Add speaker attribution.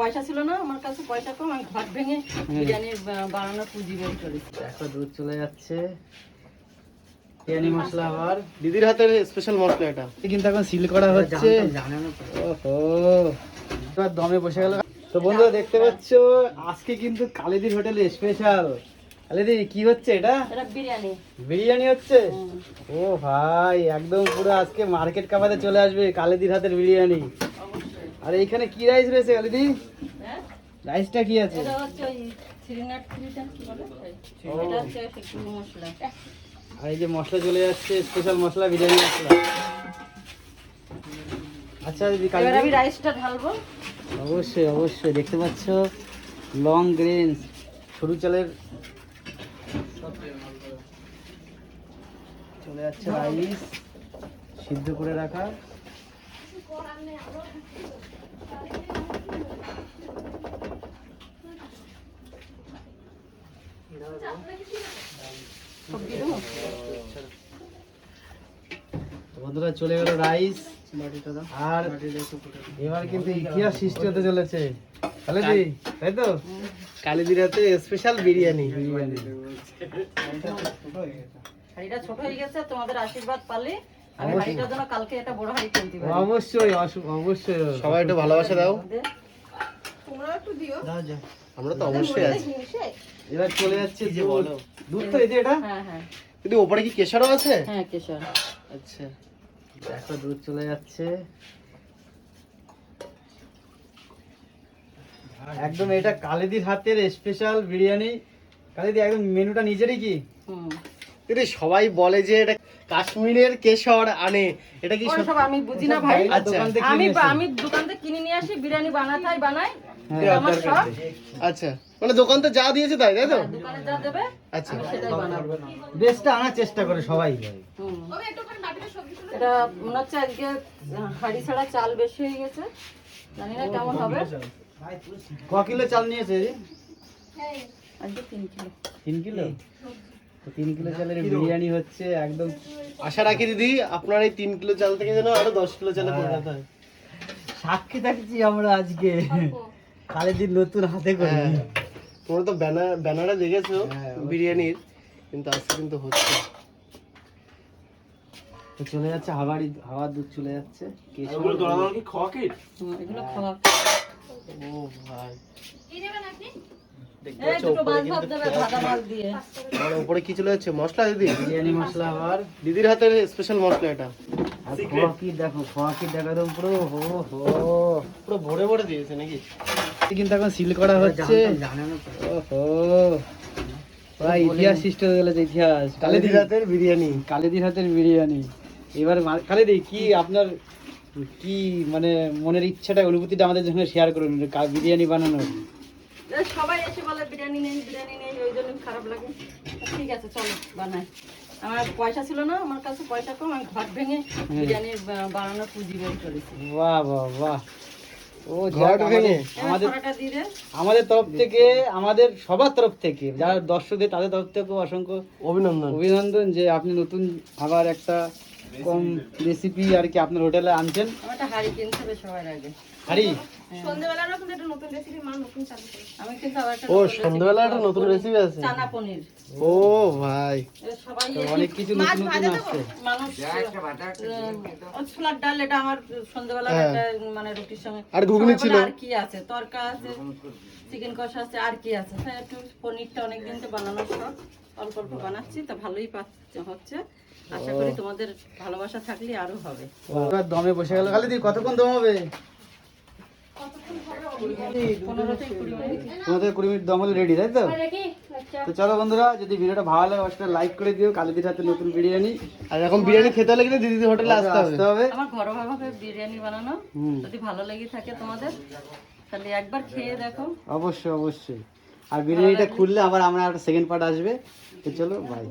Speaker 1: পয়সা ছিল না আমার কাছে পয়সা কম আমি ঘর ভেঙে বিরিয়ানির বানানোর পুঁজি বের করেছি।
Speaker 2: দেখো দুধ চলে যাচ্ছে। বিরিয়ানি মশলা আবার।
Speaker 3: দিদির হাতের স্পেশাল মশলা এটা।
Speaker 2: কিন্তু এখন সিল করা হচ্ছে। ওহো। এবার দমে বসে গেল। তো বন্ধুরা দেখতে পাচ্ছ আজকে কিন্তু কালিদির হোটেলে স্পেশাল কালিদি কি হচ্ছে এটা?
Speaker 1: এটা বিরিয়ানি।
Speaker 2: বিরিয়ানি হচ্ছে? ও ভাই একদম পুরো আজকে মার্কেট কাপাতে চলে আসবে কালিদির হাতের বিরিয়ানি। আর এইখানে কি রাইস রয়েছে
Speaker 1: হ্যাঁ?
Speaker 2: রাইসটা কি আছে?
Speaker 1: থ্রি কি মশলা।
Speaker 2: আর এই যে মশলা চলে যাচ্ছে স্পেশাল মশলা বিরিয়ানি মশলা। আচ্ছা দিদি
Speaker 1: এবার আমি রাইসটা ঢালবো।
Speaker 2: অবশ্যই অবশ্যই। দেখতে পাচ্ছ লং গ্রেন সরু চালের চলে যাচ্ছে রাইস সিদ্ধ করে রাখা। বন্ধুরা চলে গেল রাইস। আর এবার কিন্তু ইতিহাস সৃষ্টি হতে চলেছে। তাই তো?
Speaker 3: স্পেশাল বিরিয়ানি।
Speaker 2: বিরিয়ানি।
Speaker 1: ছোট হয়ে গেছে তোমাদের আশীর্বাদ পালে
Speaker 2: অবশ্যই।
Speaker 1: কিনতে
Speaker 2: অবশ্যই
Speaker 3: সবাই একটু ভালোবাসা দাও। আমরা তো অবশ্যই আছি।
Speaker 2: এবার চলে যাচ্ছে
Speaker 3: যে বলো।
Speaker 2: দুধ তো এই যে এটা?
Speaker 1: হ্যাঁ হ্যাঁ।
Speaker 3: ওপরে কি কেশরও আছে?
Speaker 1: হ্যাঁ কেশর।
Speaker 3: আচ্ছা।
Speaker 2: দেখো দুধ চলে যাচ্ছে। একদম এটা কালিদির হাতের স্পেশাল বিরিয়ানি। কালিদি একদম মেনুটা নিজেরই কি?
Speaker 1: হুম।
Speaker 3: দিদি সবাই বলে যে এটা কাশ্মীরের কেশর আনে এটা কি
Speaker 1: সব আমি বুঝি না ভাই।
Speaker 3: আচ্ছা।
Speaker 1: আমি আমি দোকান থেকে কিনে নিয়ে আসি বিরিয়ানি বানাতাই বানাই
Speaker 2: হ্যাঁ,
Speaker 1: আমার
Speaker 3: আচ্ছা মানে দোকান তো যা দিয়েছে তাই তাই তো?
Speaker 1: হ্যাঁ, দোকানে যা দেবে
Speaker 3: আচ্ছা।
Speaker 1: আমি সেটাই বানাবো।
Speaker 2: বেস্টটা আনার চেষ্টা করে সবাই।
Speaker 1: এটা মনে হচ্ছে আজকে হাড়ি ছাড়া চাল বেশি হয়ে গেছে। জানি না কেমন হবে।
Speaker 2: ক কিলো চাল নিয়েছে? রে?
Speaker 1: আজকে তিন কিলো।
Speaker 2: তিন কিলো? তো তিন কিলো চালের বিরিয়ানি হচ্ছে একদম
Speaker 3: আশা রাখি দিদি আপনার এই তিন কিলো চাল থেকে যেন আরও দশ কিলো চালে পরিণত হয়।
Speaker 2: সাক্ষী থাকছি আমরা আজকে। কালিদির নতুন হাতে করে
Speaker 3: হ্যাঁ। তোমরা তো ব্যানার ব্যানারে দেখেছ
Speaker 2: হ্যাঁ,
Speaker 3: বিরিয়ানির কিন্তু আজকে কিন্তু হচ্ছে।
Speaker 2: তো চলে যাচ্ছে হাওয়ারি হাওয়ার দুধ চলে যাচ্ছে। কেশর
Speaker 1: হুম, এগুলো খাওয়া
Speaker 3: ও ভাই। দেখতে
Speaker 1: এই
Speaker 3: পাচ্ছ কিন্তু উপরে কি চলে যাচ্ছে? মশলা দিদি?
Speaker 2: বিরিয়ানি মশলা আবার।
Speaker 3: দিদির হাতের স্পেশাল মশলা এটা।
Speaker 2: কি দেখো কি দেখো একদম পুরো হো হো।
Speaker 3: পুরো ভরে ভরে দিয়েছে নাকি?
Speaker 2: কিন্তু এখন সিল করা হচ্ছে। ওহো। পুরা ইতিহাস সৃষ্টি হয়ে গেল ইতিহাস। কালিদি।
Speaker 3: কালিদির হাতের বিরিয়ানি।
Speaker 2: কালিদির হাতের বিরিয়ানি। এবার কালিদি কি আপনার কি মানে মনের ইচ্ছাটা অনুভূতিটা আমাদের সঙ্গে শেয়ার করুন। বিরিয়ানি বানানোর।
Speaker 1: সবাই এসে বলে বিরিয়ানি নেই বিরিয়ানি নেই ওই জন্য খারাপ লাগে। ঠিক আছে চলো বানাই। আমার পয়সা ছিল না আমার কাছে পয়সা কম আমি ঘর ভেঙে বিরিয়ানির বা- বানানোর পুঁজি বের করেছি।
Speaker 2: বাহ বাহ বাহ। ও? আমাদের- আমাদের তরফ থেকে আমাদের সবার তরফ থেকে যারা দর্শকদের তাদের তরফ থেকে অসংখ্য
Speaker 3: অভিনন্দন।
Speaker 2: অভিনন্দন যে আপনি নতুন আবার একটা কম রেসিপি আর কি আপনার হোটেলে আনছেন?
Speaker 1: একটা হাঁড়ি কিনতে হবে সবার আগে।
Speaker 2: হারি
Speaker 1: আমি কিন্তু আবার
Speaker 3: ও সন্ধ্যাবেলা একটা নতুন রেসিপি আছে?
Speaker 1: চানা পনির।
Speaker 3: ও ভাই।
Speaker 1: সবাই
Speaker 2: অনেক কিছু নতুন নতুন আসছে।
Speaker 1: মানুষ ছোলার ডাল এটা আমার সন্ধ্যাবেলা
Speaker 3: হ্যাঁ।
Speaker 1: একটা মানে রুটির সঙ্গে।
Speaker 3: আর ঘুগনি ছিল।
Speaker 1: আর কি আছে? তরকা আছে চিকেন কষা আছে আর কি আছে? হ্যাঁ একটু পনিরটা অনেকদিন তো বানানোর শখ অল্প অল্প বানাচ্ছি তো ভালোই পাচ্ছে হচ্ছে। আশা করি তোমাদের ভালোবাসা থাকলে আরও হবে।
Speaker 2: দমে বসে গেল। খালি দিই কতক্ষণ দম হবে? তোমাদের কুড়ি মিনিট। দম হলে রেডি তাই তো? তো চলো বন্ধুরা যদি ভিডিওটা ভালো লাগে অবশ্যই লাইক করে দিও। কালিদির হাতে নতুন বিরিয়ানি।
Speaker 3: আর এখন বিরিয়ানি খেতে হলে কিন্তু দিদির হোটেলে আসতে হবে।
Speaker 2: আসতে হবে।
Speaker 1: আমার ঘরোয়া ভাবে বিরিয়ানি বানানো। যদি ভালো লেগে থাকে তোমাদের তাহলে একবার খেয়ে দেখো।
Speaker 2: অবশ্যই অবশ্যই। আর বিরিয়ানিটা খুললে আবার আমরা একটা সেকেন্ড পার্ট আসবে। তো চলো বাই